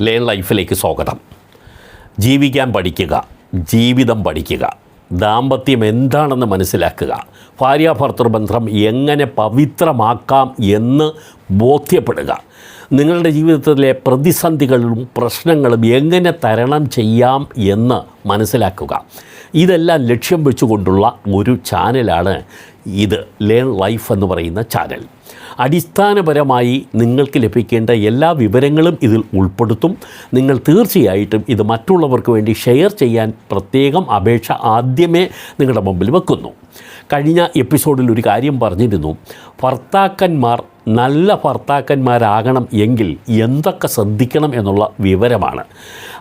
Learn ലൈഫിലേക്ക് സ്വാഗതം. ജീവിക്കാൻ പഠിക്കുക ജീവിതം പഠിക്കുക. ദാമ്പത്യം എന്താണെന്ന് മനസ്സിലാക്കുക. ഭാര്യാഭർത്തൃ ബന്ധം എങ്ങനെ പവിത്രമാക്കാം എന്ന് ബോധ്യപ്പെടുക. നിങ്ങളുടെ ജീവിതത്തിലെ പ്രതിസന്ധികളും പ്രശ്നങ്ങളും എങ്ങനെ തരണം ചെയ്യാം എന്ന് മനസ്സിലാക്കുക. ഇതെല്ലാം ലക്ഷ്യം വെച്ചുകൊണ്ടുള്ള ഒരു ചാനലാണ് ഇത് ലേൺ ലൈഫ് എന്ന് പറയുന്ന ചാനൽ. അടിസ്ഥാനപരമായി നിങ്ങൾക്ക് ലഭിക്കേണ്ട എല്ലാ വിവരങ്ങളും ഇതിൽ ഉൾപ്പെടുത്തും. നിങ്ങൾ തീർച്ചയായിട്ടും ഇത് മറ്റുള്ളവർക്ക് വേണ്ടി ഷെയർ ചെയ്യാൻ പ്രത്യേകം അപേക്ഷ ആദ്യമേ നിങ്ങളുടെ മുമ്പിൽ വെക്കുന്നു. കഴിഞ്ഞ എപ്പിസോഡിൽ ഒരു കാര്യം പറഞ്ഞിരുന്നു. ഭർത്താക്കന്മാർ നല്ല ഭർത്താക്കന്മാരാകണം എങ്കിൽ എന്തൊക്കെ ശ്രദ്ധിക്കണം എന്നുള്ള വിവരമാണ്.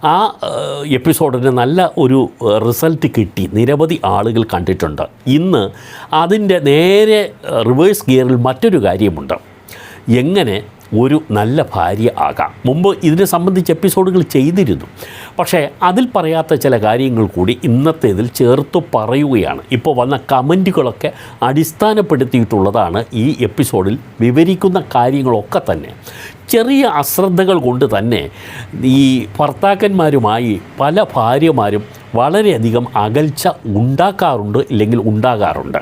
ആ എപ്പിസോഡിന് നല്ല ഒരു റിസൾട്ട് കിട്ടി. നിരവധി ആളുകൾ കണ്ടിട്ടുണ്ട്. ഇന്ന് അതിന്റെ നേരെ റിവേഴ്സ് ഗിയറിൽ മറ്റൊരു കാര്യമുണ്ട്. എങ്ങനെ ഒരു നല്ല ഭാര്യ ആകാം. മുമ്പ് ഇതിനെ സംബന്ധിച്ച് എപ്പിസോഡുകൾ ചെയ്തിരുന്നു. പക്ഷേ അതിൽ പറയാത്ത ചില കാര്യങ്ങൾ കൂടി ഇന്നത്തേതിൽ ചേർത്ത് പറയുകയാണ്. ഇപ്പോൾ വന്ന കമന്റുകളൊക്കെ അടിസ്ഥാനപ്പെടുത്തിയിട്ടുള്ളതാണ് ഈ എപ്പിസോഡിൽ വിവരിക്കുന്ന കാര്യങ്ങളൊക്കെ തന്നെ. ചെറിയ അശ്രദ്ധകൾ കൊണ്ട് തന്നെ ഈ ഭർത്താക്കന്മാരുമായി പല ഭാര്യമാരും വളരെയധികം അകൽച്ച ഉണ്ടാക്കാറുണ്ട് ഇല്ലെങ്കിൽ ഉണ്ടാകാറുണ്ട്.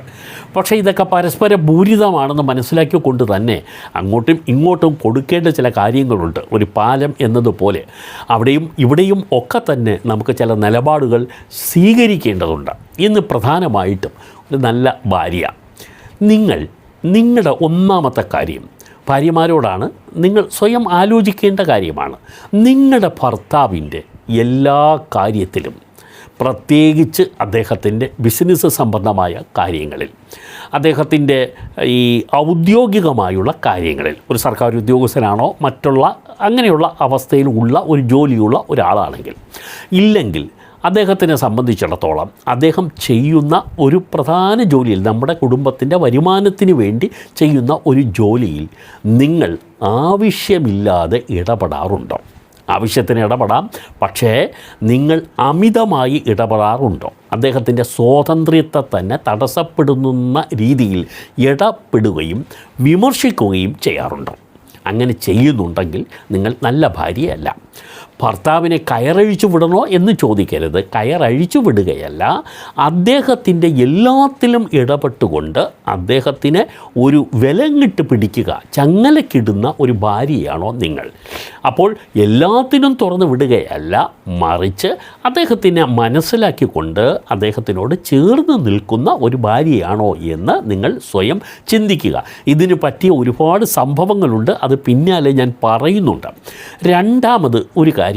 പക്ഷേ ഇതൊക്കെ പരസ്പര പൂരിതമാണെന്ന് മനസ്സിലാക്കിക്കൊണ്ട് തന്നെ അങ്ങോട്ടും ഇങ്ങോട്ടും കൊടുക്കേണ്ട ചില കാര്യങ്ങളുണ്ട്. ഒരു പാലം എന്നതുപോലെ അവിടെയും ഇവിടെയും ഒക്കെ തന്നെ നമുക്ക് ചില നിലപാടുകൾ സ്വീകരിക്കേണ്ടതുണ്ട്. ഇന്ന് പ്രധാനമായിട്ടും ഒരു നല്ല ഭാര്യ. നിങ്ങൾ നിങ്ങളുടെ ഒന്നാമത്തെ കാര്യം ഭാര്യമാരോടാണ് നിങ്ങൾ സ്വയം ആലോചിക്കേണ്ട കാര്യമാണ്. നിങ്ങളുടെ ഭർത്താവിന്റെ എല്ലാ കാര്യത്തിലും പ്രത്യേകിച്ച് അദ്ദേഹത്തിന്റെ ബിസിനസ് സംബന്ധമായ കാര്യങ്ങളിൽ അദ്ദേഹത്തിന്റെ ഈ ഔദ്യോഗികമായുള്ള കാര്യങ്ങളിൽ ഒരു സർക്കാർ ഉദ്യോഗസ്ഥനാണോ മറ്റുള്ള അങ്ങനെയുള്ള അവസ്ഥയിലുള്ള ഒരു ജോലിയുള്ള ഒരാളാണെങ്കിൽ ഇല്ലെങ്കിൽ അദ്ദേഹത്തിനെ സംബന്ധിച്ചിടത്തോളം അദ്ദേഹം ചെയ്യുന്ന ഒരു പ്രധാന ജോലിയിൽ നമ്മുടെ കുടുംബത്തിന്റെ വരുമാനത്തിന് വേണ്ടി ചെയ്യുന്ന ഒരു ജോലിയിൽ നിങ്ങൾ ആവശ്യമില്ലാതെ ഇടപെടാറുണ്ടോ? ആവശ്യത്തിന് ഇടപെടാം പക്ഷേ നിങ്ങൾ അമിതമായി ഇടപെടാറുണ്ടോ? അദ്ദേഹത്തിന്റെ സ്വാതന്ത്ര്യത്തെ തന്നെ തടസ്സപ്പെടുന്ന രീതിയിൽ ഇടപെടുകയും വിമർശിക്കുകയും ചെയ്യാറുണ്ടോ? അങ്ങനെ ചെയ്യുന്നുണ്ടെങ്കിൽ നിങ്ങൾ നല്ല ഭാര്യയല്ല. ഭർത്താവിനെ കയറഴിച്ചു വിടണോ എന്ന് ചോദിക്കരുത്. കയറഴിച്ചു വിടുകയല്ല. അദ്ദേഹത്തിന്റെ എല്ലാത്തിലും ഇടപെട്ടുകൊണ്ട് അദ്ദേഹത്തിന് ഒരു വിലങ്ങിട്ട് പിടിക്കുക ചങ്ങലക്കിടുന്ന ഒരു ഭാര്യയാണോ നിങ്ങൾ. അപ്പോൾ എല്ലാത്തിനും തുറന്നു വിടുകയല്ല മറിച്ച് അദ്ദേഹത്തിനെ മനസ്സിലാക്കിക്കൊണ്ട് അദ്ദേഹത്തിനോട് ചേർന്ന് നിൽക്കുന്ന ഒരു ഭാര്യയാണോ എന്ന് നിങ്ങൾ സ്വയം ചിന്തിക്കുക. ഇതിന് പറ്റിയ ഒരുപാട് സംഭവങ്ങളുണ്ട്. അത് പിന്നാലെ ഞാൻ പറയുന്നുണ്ട്. രണ്ടാമത് ഒരു കാര്യം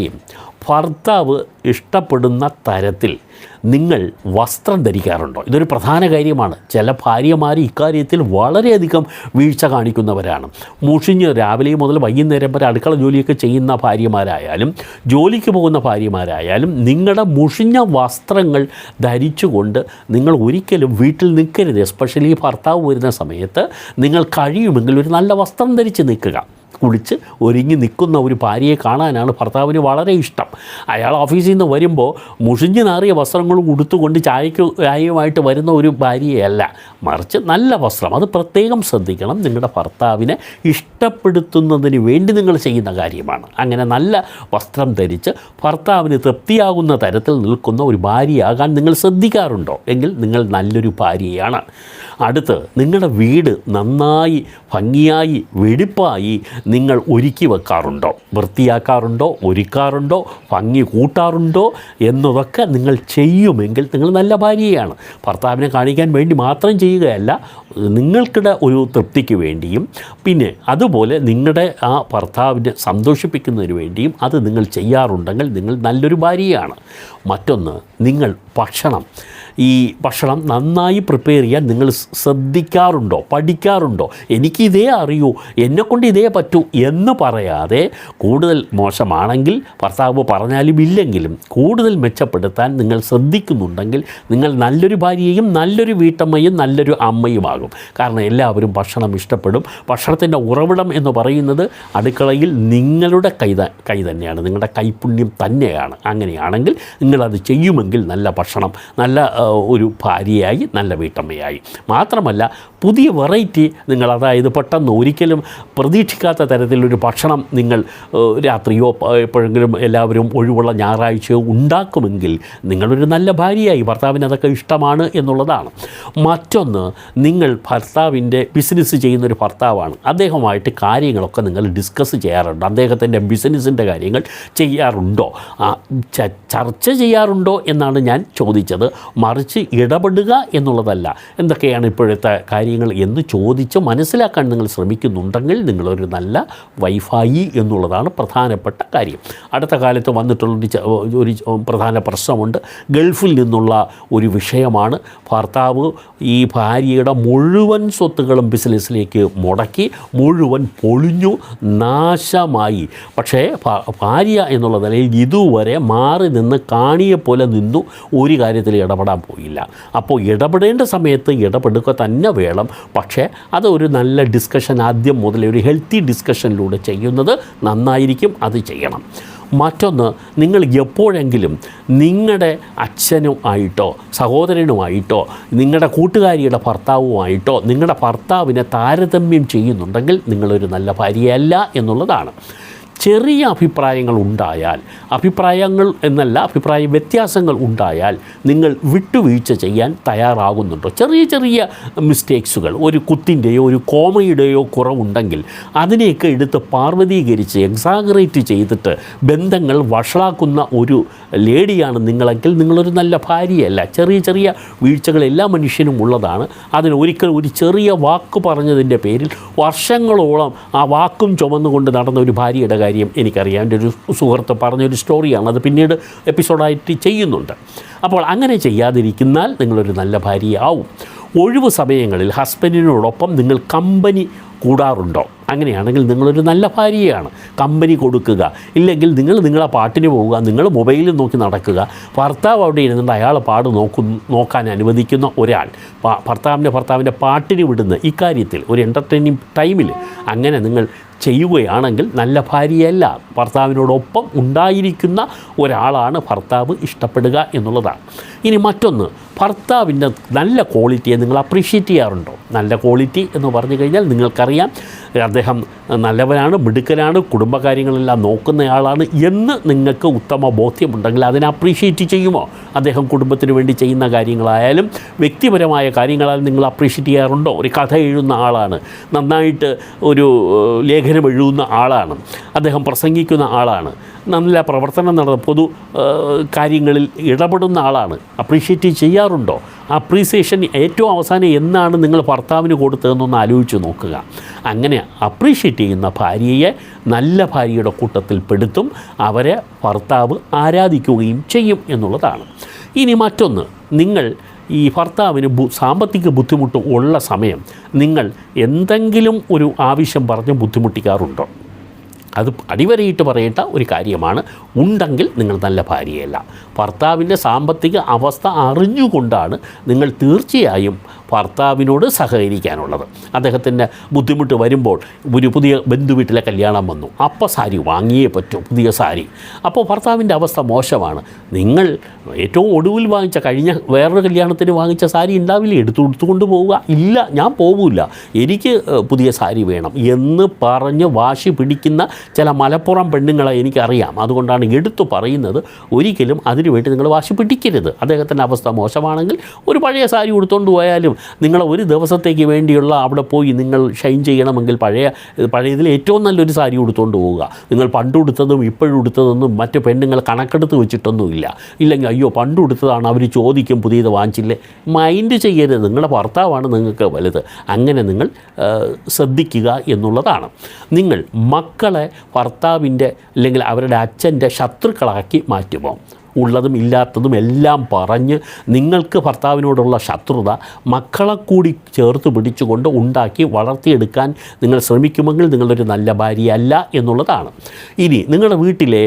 ഭർത്താവ് ഇഷ്ടപ്പെടുന്ന തരത്തിൽ നിങ്ങൾ വസ്ത്രം ധരിക്കാറുണ്ടോ? ഇതൊരു പ്രധാന കാര്യമാണ്. ചില ഭാര്യമാർ ഇക്കാര്യത്തിൽ വളരെയധികം വീഴ്ച കാണിക്കുന്നവരാണ്. മുഷിഞ്ഞ് രാവിലെ മുതൽ വൈകുന്നേരം വരെ അടുക്കള ജോലിയൊക്കെ ചെയ്യുന്ന ഭാര്യമാരായാലും ജോലിക്ക് പോകുന്ന ഭാര്യമാരായാലും നിങ്ങളുടെ മുഷിഞ്ഞ വസ്ത്രങ്ങൾ ധരിച്ചുകൊണ്ട് നിങ്ങൾ ഒരിക്കലും വീട്ടിൽ നിൽക്കരുത്. എസ്പെഷ്യലി ഭർത്താവ് വരുന്ന സമയത്ത് നിങ്ങൾ കഴിയുമെങ്കിൽ ഒരു നല്ല വസ്ത്രം ധരിച്ച് നിൽക്കുക. കുളിച്ച് ഒരുങ്ങി നിൽക്കുന്ന ഒരു ഭാര്യയെ കാണാനാണ് ഭർത്താവിന് വളരെ ഇഷ്ടം. അയാൾ ഓഫീസിൽ നിന്ന് വരുമ്പോൾ മുഷിഞ്ഞു നാറിയ വസ്ത്രങ്ങളും ഉടുത്തുകൊണ്ട് ചായക്ക് ചായയുമായിട്ട് വരുന്ന ഒരു ഭാര്യയല്ല. മറിച്ച് നല്ല വസ്ത്രം. അത് പ്രത്യേകം ശ്രദ്ധിക്കണം. നിങ്ങളുടെ ഭർത്താവിനെ ഇഷ്ടപ്പെടുത്തുന്നതിന് വേണ്ടി നിങ്ങൾ ചെയ്യുന്ന കാര്യമാണ്. അങ്ങനെ നല്ല വസ്ത്രം ധരിച്ച് ഭർത്താവിന് തൃപ്തിയാകുന്ന തരത്തിൽ നിൽക്കുന്ന ഒരു ഭാര്യയാകാൻ നിങ്ങൾ ശ്രദ്ധിക്കാറുണ്ടോ? എങ്കിൽ നിങ്ങൾ നല്ലൊരു ഭാര്യയാണ്. അടുത്ത് നിങ്ങളുടെ വീട് നന്നായി ഭംഗിയായി വെടിപ്പായി നിങ്ങൾ ഒരുക്കി വെക്കാറുണ്ടോ? വൃത്തിയാക്കാറുണ്ടോ? ഒരുക്കാറുണ്ടോ? ഭംഗി കൂട്ടാറുണ്ടോ? എന്നതൊക്കെ നിങ്ങൾ ചെയ്യുമെങ്കിൽ നിങ്ങൾ നല്ല ഭാര്യയാണ്. ഭർത്താവിനെ കാണിക്കാൻ വേണ്ടി മാത്രം ചെയ്യുകയല്ല നിങ്ങൾക്കിടെ ഒരു തൃപ്തിക്ക് വേണ്ടിയും പിന്നെ അതുപോലെ നിങ്ങളുടെ ആ ഭർത്താവിനെ സന്തോഷിപ്പിക്കുന്നതിന് വേണ്ടിയും അത് നിങ്ങൾ ചെയ്യാറുണ്ടെങ്കിൽ നിങ്ങൾ നല്ലൊരു ഭാര്യയാണ്. മറ്റൊന്ന് നിങ്ങൾ ഭക്ഷണം ഈ ഭക്ഷണം നന്നായി പ്രിപ്പയർ ചെയ്യാൻ നിങ്ങൾ ശ്രദ്ധിക്കാറുണ്ടോ? പഠിക്കാറുണ്ടോ? എനിക്കിതേ അറിയൂ. എന്നെക്കൊണ്ട് ഇതേ പറ്റൂ എന്ന് പറയാതെ കൂടുതൽ മോശമാണെങ്കിൽ ഭർത്താവ് പറഞ്ഞാലും ഇല്ലെങ്കിലും കൂടുതൽ മെച്ചപ്പെടുത്താൻ നിങ്ങൾ ശ്രദ്ധിക്കുന്നുണ്ടെങ്കിൽ നിങ്ങൾ നല്ലൊരു ഭാര്യയും നല്ലൊരു വീട്ടമ്മയും നല്ലൊരു അമ്മയുമാകും. കാരണം എല്ലാവരും ഭക്ഷണം ഇഷ്ടപ്പെടും. ഭക്ഷണത്തിന്റെ ഉറവിടം എന്ന് പറയുന്നത് അടുക്കളയിൽ നിങ്ങളുടെ കൈ കൈ തന്നെയാണ്. നിങ്ങളുടെ കൈപുണ്യം തന്നെയാണ്. അങ്ങനെയാണെങ്കിൽ നിങ്ങളത് ചെയ്യുമെങ്കിൽ നല്ല ഭക്ഷണം നല്ല ഒരു ഭാര്യയായി നല്ല വീട്ടമ്മയായി. മാത്രമല്ല പുതിയ വെറൈറ്റി നിങ്ങൾ അതായത് പെട്ടെന്ന് ഒരിക്കലും പ്രതീക്ഷിക്കാത്ത തരത്തിലൊരു ഭക്ഷണം നിങ്ങൾ രാത്രിയോ എപ്പോഴെങ്കിലും എല്ലാവരും ഒഴിവുള്ള ഞായറാഴ്ചയോ ഉണ്ടാക്കുമെങ്കിൽ നിങ്ങളൊരു നല്ല ഭാര്യയായി ഭർത്താവിന് അതൊക്കെ ഇഷ്ടമാണ് എന്നുള്ളതാണ്. മറ്റൊന്ന് നിങ്ങൾ ഭർത്താവിന്റെ ബിസിനസ് ചെയ്യുന്നൊരു ഭർത്താവാണ്. അദ്ദേഹമായിട്ട് കാര്യങ്ങളൊക്കെ നിങ്ങൾ ഡിസ്കസ് ചെയ്യാറുണ്ട്. അദ്ദേഹത്തിന്റെ ബിസിനസ്സിന്റെ കാര്യങ്ങൾ ചെയ്യാറുണ്ടോ? ചർച്ച ചെയ്യാറുണ്ടോ എന്നാണ് ഞാൻ ചോദിച്ചത്. മറിച്ച് ഇടപെടുക എന്നുള്ളതല്ല. എന്തൊക്കെയാണ് ഇപ്പോഴത്തെ കാര്യങ്ങൾ എന്ന് ചോദിച്ച് മനസ്സിലാക്കാൻ നിങ്ങൾ ശ്രമിക്കുന്നുണ്ടെങ്കിൽ നിങ്ങളൊരു നല്ല വൈഫായി എന്നുള്ളതാണ് പ്രധാനപ്പെട്ട കാര്യം. അടുത്ത കാലത്ത് വന്നിട്ടുള്ളൊരു ഒരു പ്രധാന പ്രശ്നമുണ്ട്. ഗൾഫിൽ നിന്നുള്ള ഒരു വിഷയമാണ്. ഭർത്താവ് ഈ ഭാര്യയുടെ മുഴുവൻ സ്വത്തുകളും ബിസിനസ്സിലേക്ക് മുടക്കി മുഴുവൻ പൊളിഞ്ഞു നാശമായി. പക്ഷേ ഭാര്യ എന്നുള്ള നിലയിൽ ഇതുവരെ മാറി നിന്ന് കാണിയെ പോലെ നിന്നു ഒരു കാര്യത്തിൽ ഇടപെടാൻ പോയില്ല. അപ്പോൾ ഇടപെടേണ്ട സമയത്ത് ഇടപെടുക തന്നെ വേണം. പക്ഷേ അത് ഒരു നല്ല ഡിസ്കഷൻ ആദ്യം മുതലേ ഒരു ഹെൽത്തി ഡിസ്കഷനിലൂടെ ചെയ്യുന്നത് നന്നായിരിക്കും അത് ചെയ്യണം. മറ്റൊന്ന് നിങ്ങൾ എപ്പോഴെങ്കിലും നിങ്ങളുടെ അച്ഛനുമായിട്ടോ സഹോദരനുമായിട്ടോ നിങ്ങളുടെ കൂട്ടുകാരിയുടെ ഭർത്താവുമായിട്ടോ നിങ്ങളുടെ ഭർത്താവിനെ താരതമ്യം ചെയ്യുന്നുണ്ടെങ്കിൽ നിങ്ങളൊരു നല്ല ഭാര്യയല്ല എന്നുള്ളതാണ്. ചെറിയ അഭിപ്രായങ്ങൾ ഉണ്ടായാൽ അഭിപ്രായങ്ങൾ എന്നല്ല അഭിപ്രായ വ്യത്യാസങ്ങൾ ഉണ്ടായാൽ നിങ്ങൾ വിട്ടുവീഴ്ച ചെയ്യാൻ തയ്യാറാകുന്നുണ്ടോ? ചെറിയ ചെറിയ മിസ്റ്റേക്സുകൾ ഒരു കുത്തിന്റെയോ ഒരു കോമയുടെയോ കുറവുണ്ടെങ്കിൽ അതിനെയൊക്കെ എടുത്ത് പാർവതീകരിച്ച് എക്സാഗറേറ്റ് ചെയ്തിട്ട് ബന്ധങ്ങൾ വഷളാക്കുന്ന ഒരു ലേഡിയാണ് നിങ്ങളെങ്കിൽ നിങ്ങളൊരു നല്ല ഭാര്യയല്ല. ചെറിയ ചെറിയ വീഴ്ചകൾ എല്ലാ മനുഷ്യനും ഉള്ളതാണ്. അതിന് ഒരിക്കൽ ഒരു ചെറിയ വാക്ക് പറഞ്ഞതിന്റെ പേരിൽ വർഷങ്ങളോളം ആ വാക്കും ചുമന്നുകൊണ്ട് നടന്ന ഒരു ഭാര്യയുടെ കാര്യം എനിക്കറിയാം. എന്റെ ഒരു സുഹൃത്ത് പറഞ്ഞൊരു സ്റ്റോറിയാണ്. അത് പിന്നീട് എപ്പിസോഡായിട്ട് ചെയ്യുന്നുണ്ട്. അപ്പോൾ അങ്ങനെ ചെയ്യാതിരിക്കുന്നാൽ നിങ്ങളൊരു നല്ല ഭാര്യയാവും. ഒഴിവ് സമയങ്ങളിൽ ഹസ്ബൻഡിനോടൊപ്പം നിങ്ങൾ കമ്പനി കൂടാറുണ്ടോ? അങ്ങനെയാണെങ്കിൽ നിങ്ങളൊരു നല്ല ഭാര്യയാണ്. കമ്പനി കൊടുക്കുക. ഇല്ലെങ്കിൽ നിങ്ങൾ നിങ്ങളെ പാട്ടിന് പോവുക. നിങ്ങൾ മൊബൈലിൽ നോക്കി നടക്കുക. ഭർത്താവ് അവിടെ ഇരുന്നിട്ട് അയാൾ പാട് നോക്കും നോക്കാൻ അനുവദിക്കുന്ന ഒരാൾ. ഭർത്താവിന്റെ ഭർത്താവിന്റെ പാട്ടിന് വിടുന്ന ഇക്കാര്യത്തിൽ ഒരു എന്റർടൈനിങ് ടൈമിൽ അങ്ങനെ നിങ്ങൾ ചെയ്യുകയാണെങ്കിൽ നല്ല ഭാര്യയല്ല. ഭർത്താവിനോടൊപ്പം ഉണ്ടായിരിക്കുന്ന ഒരാളാണ് ഭർത്താവ് ഇഷ്ടപ്പെടുക എന്നുള്ളതാണ്. ഇനി മറ്റൊന്ന്. ഭർത്താവിന്റെ നല്ല ക്വാളിറ്റിയെ നിങ്ങൾ അപ്രീഷിയേറ്റ് ചെയ്യാറുണ്ടോ? നല്ല ക്വാളിറ്റി എന്ന് പറഞ്ഞു കഴിഞ്ഞാൽ നിങ്ങൾക്കറിയാം അദ്ദേഹം നല്ലവനാണ് മിടുക്കനാണ് കുടുംബകാര്യങ്ങളെല്ലാം നോക്കുന്നയാളാണ് എന്ന് നിങ്ങൾക്ക് ഉത്തമ ബോധ്യമുണ്ടെങ്കിൽ അതിനെ അപ്രീഷിയേറ്റ് ചെയ്യുമോ? അദ്ദേഹം കുടുംബത്തിന് വേണ്ടി ചെയ്യുന്ന കാര്യങ്ങളായാലും വ്യക്തിപരമായ കാര്യങ്ങളായാലും നിങ്ങൾ അപ്രീഷിയേറ്റ് ചെയ്യാറുണ്ടോ? ഒരു കഥ എഴുതുന്ന ആളാണ് നന്നായിട്ട് ഒരു ലേഖനം എഴുതുന്ന ആളാണ് അദ്ദേഹം പ്രസംഗിക്കുന്ന ആളാണ് നല്ല പ്രവർത്തനം നടന്ന പൊതു കാര്യങ്ങളിൽ ഇടപെടുന്ന ആളാണ് അപ്രീഷിയേറ്റ് ചെയ്യാറുണ്ടോ അപ്രീസിയേഷൻ ഏറ്റവും അവസാനം എന്നാണ് നിങ്ങൾ ഭർത്താവിന് കൊടുത്തതെന്നൊന്ന് ആലോചിച്ച് നോക്കുക. അങ്ങനെ അപ്രീഷിയേറ്റ് ചെയ്യുന്ന ഭാര്യയെ നല്ല ഭാര്യയുടെ കൂട്ടത്തിൽ പെടുത്തും അവരെ ഭർത്താവ് ആരാധിക്കുകയും ചെയ്യും എന്നുള്ളതാണ്. ഇനി മറ്റൊന്ന് നിങ്ങൾ ഈ ഭർത്താവിന് സാമ്പത്തിക ബുദ്ധിമുട്ട് ഉള്ള സമയം നിങ്ങൾ എന്തെങ്കിലും ഒരു ആവശ്യം പറഞ്ഞ് ബുദ്ധിമുട്ടിക്കാറുണ്ടോ? അത് അടിവരയിട്ട് പറയേണ്ട ഒരു കാര്യമാണ്. ഉണ്ടെങ്കിൽ നിങ്ങൾ നല്ല ഭാര്യയല്ല. ഭർത്താവിന്റെ സാമ്പത്തിക അവസ്ഥ അറിഞ്ഞുകൊണ്ടാണ് നിങ്ങൾ തീർച്ചയായും ഭർത്താവിനോട് സഹകരിക്കാനുള്ളത്. അദ്ദേഹത്തിന്റെ ബുദ്ധിമുട്ട് വരുമ്പോൾ ഒരു പുതിയ ബന്ധു വീട്ടിലെ കല്യാണം വന്നു. അപ്പോൾ സാരി വാങ്ങിയേ പറ്റൂ പുതിയ സാരി. അപ്പോൾ ഭർത്താവിന്റെ അവസ്ഥ മോശമാണ്. നിങ്ങൾ ഏറ്റവും ഒടുവിൽ വാങ്ങിച്ച കഴിഞ്ഞ വേറൊരു കല്യാണത്തിന് വാങ്ങിച്ച സാരി ഉണ്ടാവില്ല? എടുത്തു എടുത്തുകൊണ്ട് പോവുക. ഇല്ല ഞാൻ പോകില്ല എനിക്ക് പുതിയ സാരി വേണം എന്ന് പറഞ്ഞ് വാശി പിടിക്കുന്ന ചില മലപ്പുറം പെണ്ണുങ്ങളെ എനിക്കറിയാം. അതുകൊണ്ടാണ് എടുത്തു പറയുന്നത്. ഒരിക്കലും അതിനുവേണ്ടി നിങ്ങൾ വാശി പിടിക്കരുത്. അദ്ദേഹത്തിന്റെ അവസ്ഥ മോശമാണെങ്കിൽ ഒരു പഴയ സാരി ഉടുത്തുകൊണ്ട് പോയാലും നിങ്ങൾ ഒരു ദിവസത്തേക്ക് വേണ്ടിയുള്ള അവിടെ പോയി നിങ്ങൾ ഷൈൻ ചെയ്യണമെങ്കിൽ പഴയ പഴയതിൽ ഏറ്റവും നല്ലൊരു സാരി ഉടുത്തുകൊണ്ട് പോവുക. നിങ്ങൾ പണ്ട് കൊടുത്തതും ഇപ്പോഴും ഉടുത്തതൊന്നും മറ്റു പെണ്ണുങ്ങൾ കണക്കെടുത്ത് വെച്ചിട്ടൊന്നുമില്ല. ഇല്ലെങ്കിൽ അയ്യോ പണ്ട് കൊടുത്തതാണ് അവർ ചോദിക്കും പുതിയത് വാങ്ങിച്ചില്ലേ? മൈൻഡ് ചെയ്യരുത്. നിങ്ങളുടെ ഭർത്താവാണ് നിങ്ങൾക്ക് വലുത്. അങ്ങനെ നിങ്ങൾ ശ്രദ്ധിക്കുക എന്നുള്ളതാണ്. നിങ്ങൾ മക്കളെ ഭർത്താവിന്റെ അല്ലെങ്കിൽ അവരുടെ അച്ഛന്റെ ശത്രുക്കളാക്കി മാറ്റുമോ? ഉള്ളതും ഇല്ലാത്തതും എല്ലാം പറഞ്ഞ് നിങ്ങൾക്ക് ഭർത്താവിനോടുള്ള ശത്രുത മക്കളെ കൂടി ചേർത്ത് പിടിച്ചുകൊണ്ട് ഉണ്ടാക്കി വളർത്തിയെടുക്കാൻ നിങ്ങൾ ശ്രമിക്കുമെങ്കിൽ നിങ്ങളൊരു നല്ല ഭാര്യയല്ല എന്നുള്ളതാണ്. ഇനി നിങ്ങളുടെ വീട്ടിലെ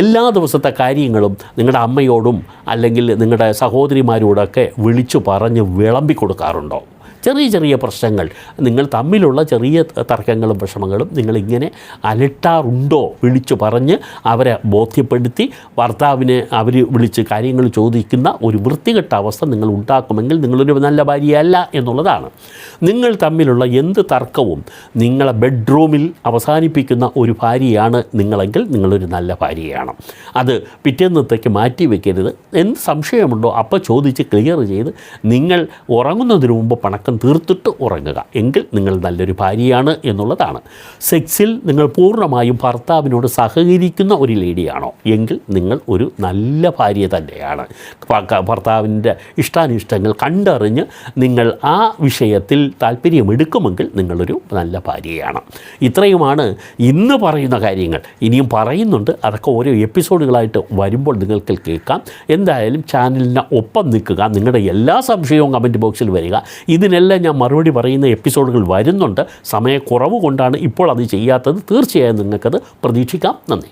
എല്ലാ ദിവസത്തെ കാര്യങ്ങളും നിങ്ങളുടെ അമ്മയോടും അല്ലെങ്കിൽ നിങ്ങളുടെ സഹോദരിമാരോടൊക്കെ വിളിച്ചു പറഞ്ഞ് വിളമ്പി കൊടുക്കാറുണ്ടോ? ചെറിയ ചെറിയ പ്രശ്നങ്ങൾ. നിങ്ങൾ തമ്മിലുള്ള ചെറിയ തർക്കങ്ങളും വിഷമങ്ങളും നിങ്ങളിങ്ങനെ അലട്ടാറുണ്ടോ വിളിച്ചു പറഞ്ഞ് അവരെ ബോധ്യപ്പെടുത്തി ഭർത്താവിനെ അവർ വിളിച്ച് കാര്യങ്ങൾ ചോദിക്കുന്ന ഒരു വൃത്തികെട്ട അവസ്ഥ നിങ്ങൾ ഉണ്ടാക്കുമെങ്കിൽ നിങ്ങളൊരു നല്ല ഭാര്യയല്ല എന്നുള്ളതാണ്. നിങ്ങൾ തമ്മിലുള്ള എന്ത് തർക്കവും നിങ്ങളെ ബെഡ്റൂമിൽ അവസാനിപ്പിക്കുന്ന ഒരു ഭാര്യയാണ് നിങ്ങളെങ്കിൽ നിങ്ങളൊരു നല്ല ഭാര്യയാണ്. അത് പിറ്റേന്നത്തേക്ക് മാറ്റി വെക്കരുത്. എന്ത് സംശയമുണ്ടോ അപ്പോൾ ചോദിച്ച് ക്ലിയർ ചെയ്ത് നിങ്ങൾ ഉറങ്ങുന്നതിന് മുമ്പ് പണക്കം തീർത്തിട്ട് ഉറങ്ങുക. എങ്കിൽ നിങ്ങൾ നല്ലൊരു ഭാര്യയാണ് എന്നുള്ളതാണ്. സെക്സിൽ നിങ്ങൾ പൂർണമായും ഭർത്താവിനോട് സഹകരിക്കുന്ന ഒരു ലേഡിയാണോ? എങ്കിൽ നിങ്ങൾ ഒരു നല്ല ഭാര്യ തന്നെയാണ്. ഭർത്താവിന്റെ ഇഷ്ടാനിഷ്ടങ്ങൾ കണ്ടറിഞ്ഞ് നിങ്ങൾ ആ വിഷയത്തിൽ താല്പര്യമെടുക്കുമെങ്കിൽ നിങ്ങളൊരു നല്ല ഭാര്യയാണ്. ഇത്രയുമാണ് ഇന്ന് പറയുന്ന കാര്യങ്ങൾ. ഇനിയും പറയുന്നുണ്ട്. അതൊക്കെ ഓരോ എപ്പിസോഡുകളായിട്ട് വരുമ്പോൾ നിങ്ങൾക്ക് കേൾക്കാം. എന്തായാലും ചാനലിന് ഒപ്പം നിൽക്കുക. നിങ്ങളുടെ എല്ലാ സംശയവും കമന്റ് ബോക്സിൽ വരിക. ഇതിനെല്ലാം ഞാൻ മറുപടി പറയുന്ന എപ്പിസോഡുകൾ വരുന്നുണ്ട്. സമയക്കുറവ് കൊണ്ടാണ് ഇപ്പോൾ അത് ചെയ്യാത്തത്. തീർച്ചയായും നിങ്ങൾക്കത് പ്രതീക്ഷിക്കാം. നന്ദി.